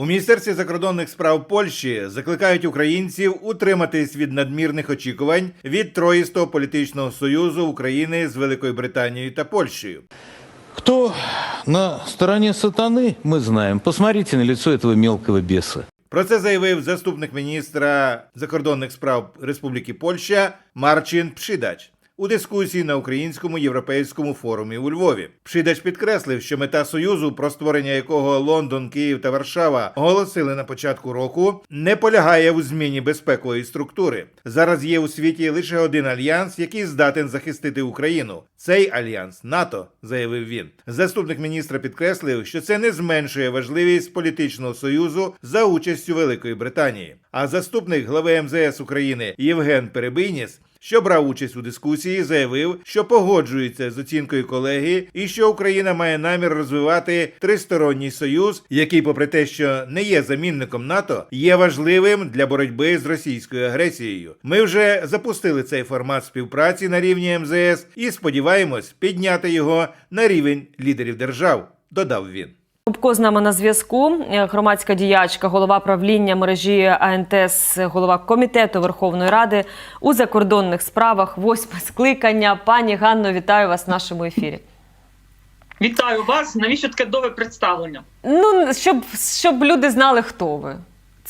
У міністерстві закордонних справ Польщі закликають українців утриматись від надмірних очікувань від троїстого політичного союзу України з Великою Британією та Польщею. Кто на стороне сатаны, мы знаем. Посмотрите на лицо этого мелкого беса. Про це заявив заступник міністра закордонних справ Республіки Польща Марчин Пшидач. У дискусії на українському європейському форумі у Львові Пшидач підкреслив, що мета союзу, про створення якого Лондон, Київ та Варшава оголосили на початку року, не полягає у зміні безпекової структури. Зараз є у світі лише один альянс, який здатен захистити Україну. Цей альянс НАТО, заявив він. Заступник міністра підкреслив, що це не зменшує важливість політичного союзу за участю Великої Британії. А заступник глави МЗС України Євген Перебийніс що брав участь у дискусії, заявив, що погоджується з оцінкою колеги і що Україна має намір розвивати тристоронній союз, який, попри те, що не є замінником НАТО, є важливим для боротьби з російською агресією. Ми вже запустили цей формат співпраці на рівні МЗС і сподіваємось підняти його на рівень лідерів держав. Додав він. Кубко з нами на зв'язку. Е, Громадська діячка, голова правління мережі АНТС, голова комітету Верховної Ради у закордонних справах, восьме скликання. Пані Ганно, вітаю вас в нашому ефірі. Вітаю вас. Навіщо таке довге представлення? Ну щоб, щоб люди знали, хто ви.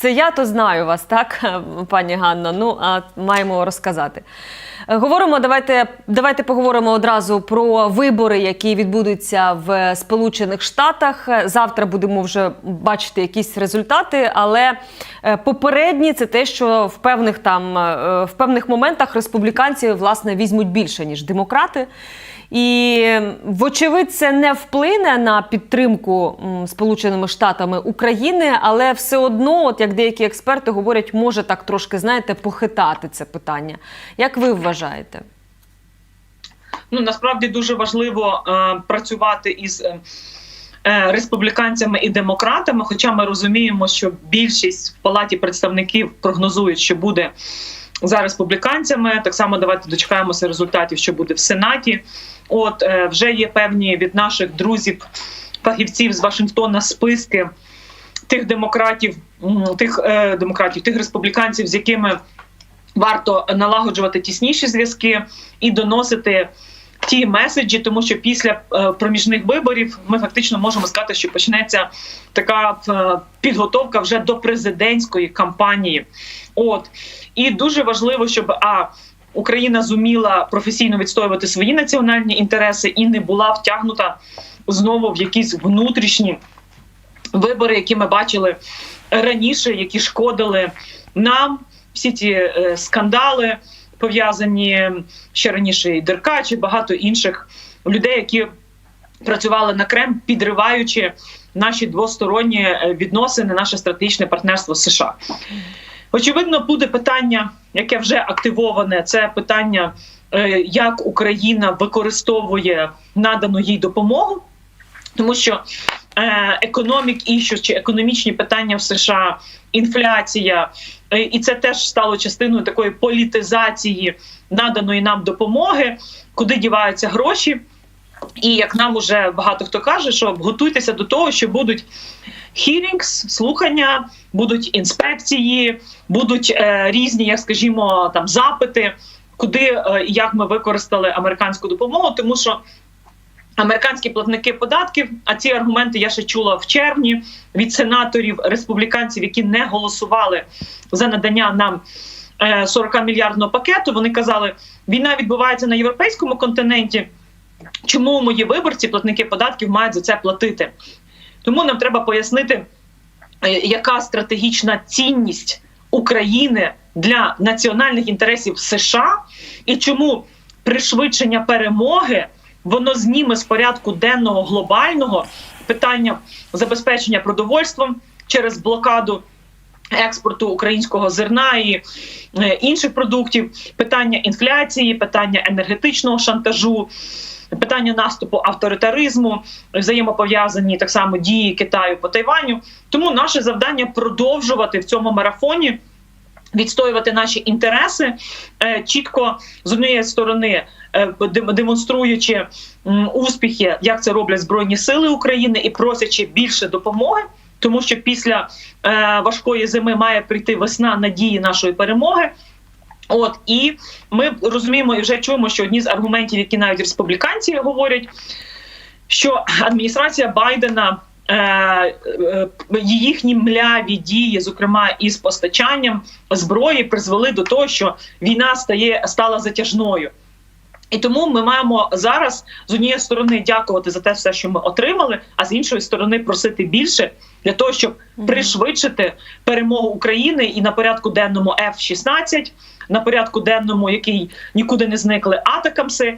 Це я то знаю вас, так, пані Ганно. Ну а маємо розказати. Е, Говоримо, давайте, давайте поговоримо одразу про вибори, які відбудуться в Сполучених Штатах. Завтра будемо вже бачити якісь результати, але е, попередні це те, що в певних там е, в певних моментах республіканці власне візьмуть більше ніж демократи. І вочевидь, це не вплине на підтримку Сполученими Штатами України, але все одно, от як деякі експерти говорять, може так трошки знаєте похитати це питання. Як ви вважаєте? Ну насправді дуже важливо е, працювати із е, е, республіканцями і демократами. Хоча ми розуміємо, що більшість в палаті представників прогнозують, що буде за республіканцями. Так само давайте дочекаємося результатів, що буде в сенаті. От е, вже є певні від наших друзів, фахівців з Вашингтона списки тих демократів, тих е, демократів, тих республіканців, з якими варто налагоджувати тісніші зв'язки і доносити ті меседжі, тому що після е, проміжних виборів ми фактично можемо сказати, що почнеться така е, підготовка вже до президентської кампанії. От і дуже важливо, щоб а Україна зуміла професійно відстоювати свої національні інтереси і не була втягнута знову в якісь внутрішні вибори, які ми бачили раніше, які шкодили нам. Всі ці е, скандали пов'язані ще раніше і Деркач, і багато інших людей, які працювали на Кремль, підриваючи наші двосторонні е, відносини, наше стратегічне партнерство з США. Очевидно, буде питання, яке вже активоване. Це питання, е, як Україна використовує надану їй допомогу, тому що е, економік іщу чи економічні питання в США, інфляція, е, і це теж стало частиною такої політизації наданої нам допомоги, куди діваються гроші. І як нам уже багато хто каже, що готуйтеся до того, що будуть hearings, слухання, будуть інспекції, будуть е, різні, як скажімо, там запити, куди е, і як ми використали американську допомогу, тому що. Американські платники податків, а ці аргументи я ще чула в червні від сенаторів республіканців, які не голосували за надання нам 40 мільярдного пакету. Вони казали, війна відбувається на європейському континенті. Чому мої виборці, платники податків, мають за це платити? Тому нам треба пояснити, е, яка стратегічна цінність України для національних інтересів США і чому пришвидшення перемоги воно зніме з порядку денного глобального питання забезпечення продовольством через блокаду експорту українського зерна і е, інших продуктів, питання інфляції, питання енергетичного шантажу. Питання наступу авторитаризму, взаємопов'язані так само дії Китаю по Тайваню. Тому наше завдання продовжувати в цьому марафоні відстоювати наші інтереси, е, чітко з однієї сторони е, демонструючи успіхи, як це роблять Збройні Сили України, і просячи більше допомоги. тому що після е, важкої зими має прийти весна надії нашої перемоги. От і ми розуміємо і вже чуємо, що одні з аргументів, які навіть республіканці говорять, що адміністрація Байдена. е, е, Їхні мляві дії, зокрема із постачанням зброї, призвели до того, що війна стає стала затяжною. І тому ми маємо зараз з однієї сторони дякувати за те все, що ми отримали, а з іншої сторони просити більше для того, щоб пришвидшити перемогу України і на порядку денному F-16, на порядку денному, який нікуди не зникли атакамси.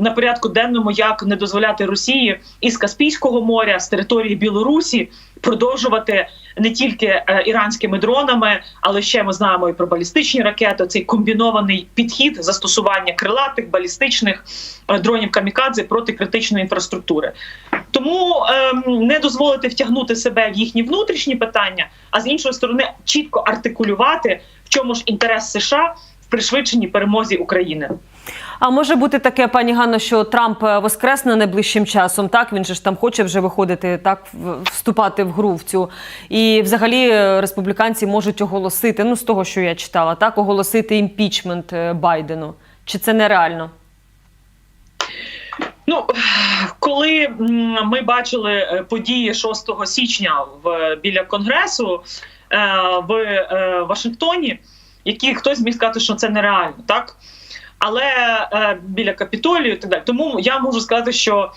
На порядку денному, як не дозволяти Росії із Каспійського моря, з території Білорусі продовжувати не тільки е, іранськими дронами, але ще ми знаємо і про балістичні ракети. Цей комбінований підхід застосування крилатих балістичних е, дронів камікадзе проти критичної інфраструктури. Тому ем, не дозволити втягнути себе в їхні внутрішні питання, а з іншої сторони чітко артикулювати, в чому ж інтерес США в пришвидшеній перемозі України. А може бути таке, пані Ганно, що Трамп е, воскресне найближчим часом. Так він же ж там хоче вже виходити, так вступати в гру в цю. І взагалі е, республіканці можуть оголосити, ну з того, що я читала, так оголосити імпічмент е, Байдену. Чи це нереально? Ну коли ми бачили події 6 січня в біля конгресу в е, Вашингтоні, які хтось міг сказати, що це нереально, так але е, біля капітолію і так далі. Тому я можу сказати, що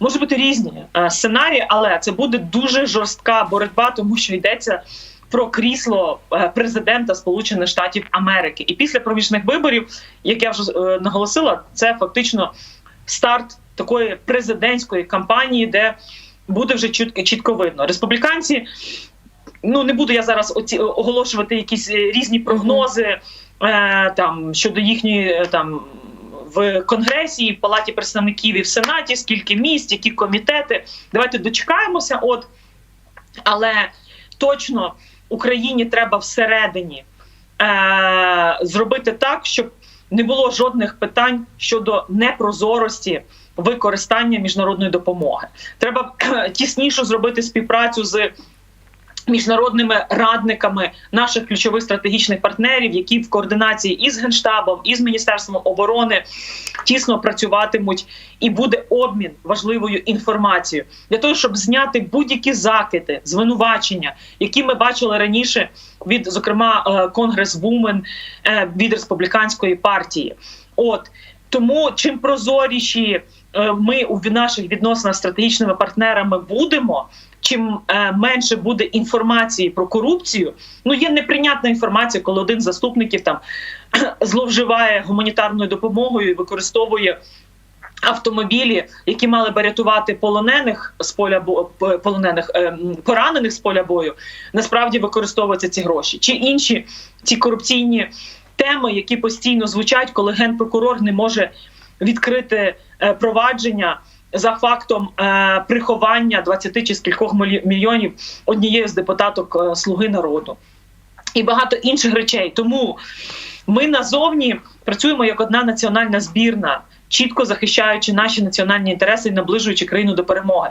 може бути різні е, сценарії, але це буде дуже жорстка боротьба, тому що йдеться. Про крісло е, президента Сполучених Штатів Америки, і після проміжних виборів, як я вже е, наголосила, це фактично старт такої президентської кампанії, де буде вже чітко, чітко видно. Республіканці, ну не буду я зараз оці, оголошувати якісь е, різні прогнози е, там щодо їхньої е, там. В конгресі, в палаті представників і в сенаті, скільки місць, які комітети. Давайте дочекаємося. От але точно Україні треба всередині е- зробити так, щоб не було жодних питань щодо непрозорості використання міжнародної допомоги. Треба тісніше зробити співпрацю з міжнародними радниками наших ключових стратегічних партнерів, які в координації із генштабом, із міністерством оборони тісно працюватимуть, і буде обмін важливою інформацією для того, щоб зняти будь-які закиди, звинувачення, які ми бачили раніше від, зокрема, е, Конгрес-вумен е, від республіканської партії. От тому чим прозоріші е, ми у наших відносинах з стратегічними партнерами будемо. Чим е, менше буде інформації про корупцію, ну є неприйнятна інформація, коли один з заступників там зловживає гуманітарною допомогою і використовує автомобілі, які мали би рятувати полонених з поля бо полонених е, поранених з поля бою. Насправді використовуються ці гроші чи інші ці корупційні теми, які постійно звучать, коли генпрокурор не може відкрити е, провадження за фактом е, приховання 20 чи скількох мільйонів однієї з депутаток е, Слуги народу і багато інших речей. Тому ми назовні працюємо як одна національна збірна, чітко захищаючи наші національні інтереси і наближуючи країну до перемоги.